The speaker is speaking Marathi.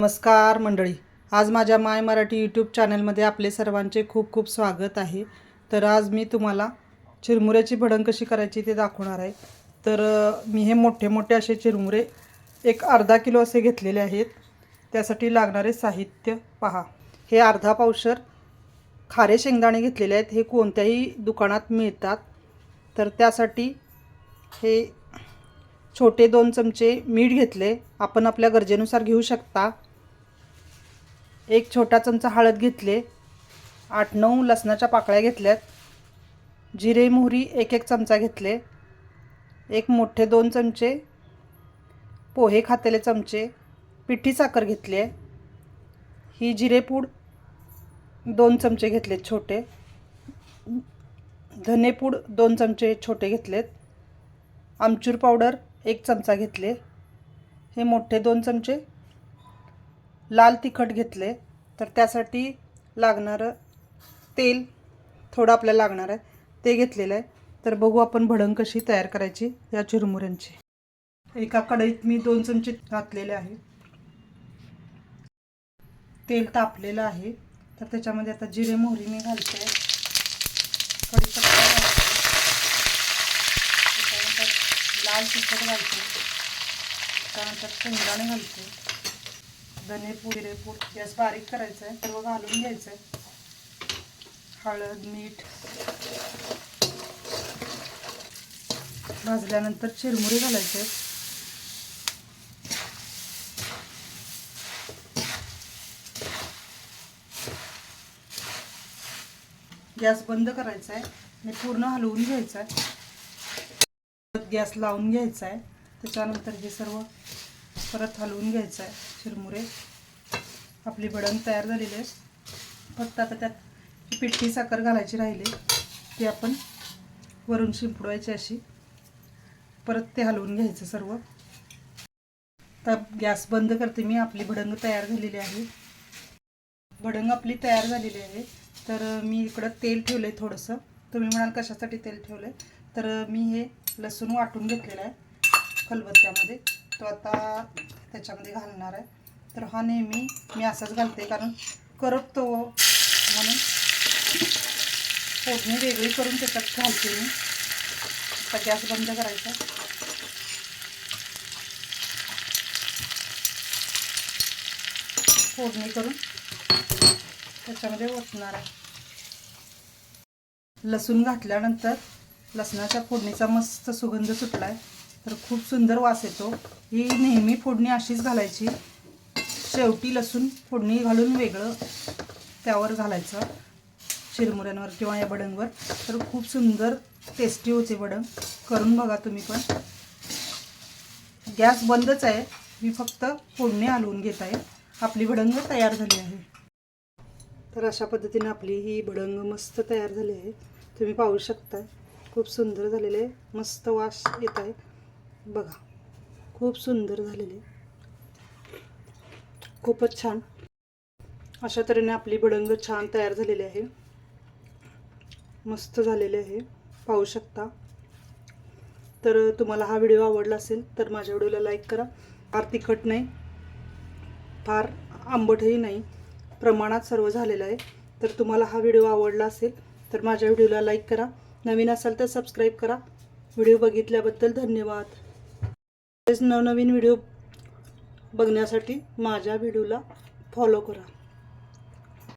नमस्कार मंडळी. आज माझ्या माय मराठी यूट्यूब चॅनलमध्ये आपले सर्वांचे खूप खूप स्वागत आहे. तर आज मी तुम्हाला चिरमुऱ्याची भडंग कशी करायची ते दाखवणार आहे. तर मी हे मोठे मोठे असे चिरमुरे एक अर्धा किलो असे घेतलेले आहेत. त्यासाठी लागणारे साहित्य पहा. हे अर्धा पावशर खारे शेंगदाणे घेतलेले आहेत. हे कोणत्याही दुकानात मिळतात. तर त्यासाठी हे छोटे दोन चमचे मीठ घेतले. आपण आपल्या गरजेनुसार घेऊ शकता. एक छोटा चमचा हळद घेतले आठ नऊ लसणाच्या पाकळ्या घेतल्यात जिरे मोहरी एक एक चमचा घेतले एक मोठे दोन चमचे पोहे खातेले चमचे पिठी साखर घेतली आहे ही जिरेपूड दोन चमचे घेतलेत छोटे धनेपूड दोन चमचे छोटे घेतलेत आमचूर पावडर एक चमचा घेतले हे मोठे दोन चमचे लाल तिखट घेतले तर त्यासाठी लागणारं तेल थोडं आपल्याला लागणार आहे. ते घेतलेलं आहे. तर बघू आपण भडंग कशी तयार करायची या चुरमुऱ्यांची. एका कढईत मी दोन चमचे घातलेले आहे. तेल तापलेलं आहे. तर त्याच्यामध्ये आता जिरे मोहरी मी घालते. कढीपत्ता घालते. लाल तिखट घालते. त्यानंतर शेंगदाणे घालते. धनेपूड जिरेपूड गॅस बारीक करायचं आहे सर्व घालून घ्यायचं आहे हळद मीठ. भाजल्यानंतर चिरमुरे घालायचे. गॅस बंद करायचा आहे आणि पूर्ण हलवून घ्यायचा आहे परत गॅस लावून घ्यायचा आहे त्याच्यानंतर हे सर्व परत हलवून घ्यायचं आहे चिरमुरे आपली भडंग तयार झालेली आहे. फक्त आता त्यात पिठी साखर घालायची राहिली ती आपण वरून शिंपडवायची अशी. परत ते हलवून घ्यायचं सर्व. तर गॅस बंद करते मी. आपली भडंग तयार झालेली आहे. भडंग आपली तयार झालेली आहे. तर मी इकडं तेल ठेवलं आहे थोडंसं. तुम्ही म्हणाल कशासाठी तेल ठेवलं आहे तर मी हे लसूण वाटून घेतलेलं आहे. खलबत्त्यामध्ये. तो आता त्याच्यामध्ये घालणार आहे. तर हा नेहमी मी असाच घालते कारण करपतो हो. म्हणून फोडणी वेगळी करून त्याच्यात घालते मी. आता गॅस बंद करायचा. फोडणी करून त्याच्यामध्ये ओतणार आहे. लसूण घातल्यानंतर लसणाच्या फोडणीचा मस्त सुगंध सुटला आहे तर खूप सुंदर वास येतो. ही नेहमी फोडणी अशीच घालायची. शेवटी लसूण फोडणी घालून वेगळं त्यावर घालायचं. चिरमुऱ्यांवर किंवा या बडंगवर. तर खूप सुंदर टेस्टी होते बडंग करून बघा तुम्ही पण. गॅस बंदच आहे. मी फक्त फोडणी हलवून घेत आहे. आपली भडंग तयार झाली आहे. तर अशा पद्धतीने आपली ही भडंग मस्त तयार झाली आहे. तुम्ही पाहू शकता खूप सुंदर झालेले मस्त वास येत आहे. बघा. खूप सुंदर झालेले आहे. खूपच छान. अशा तऱ्हेने आपली भडंग छान तयार झालेली आहे. मस्त झालेले आहे. पाहू शकता. तर तुम्हाला हा व्हिडिओ आवडला असेल तर माझ्या व्हिडिओला लाईक करा. फार तिखट नाही. फार आंबटही नाही. प्रमाणात सर्व झालेलं आहे. तर तुम्हाला हा व्हिडिओ आवडला असेल तर माझ्या व्हिडिओला लाईक करा. नवीन असाल तर सबस्क्राईब करा. व्हिडिओ बघितल्याबद्दल धन्यवाद. तसेच नवनवीन व्हिडिओ बघण्यासाठी माझ्या व्हिडिओला फॉलो करा.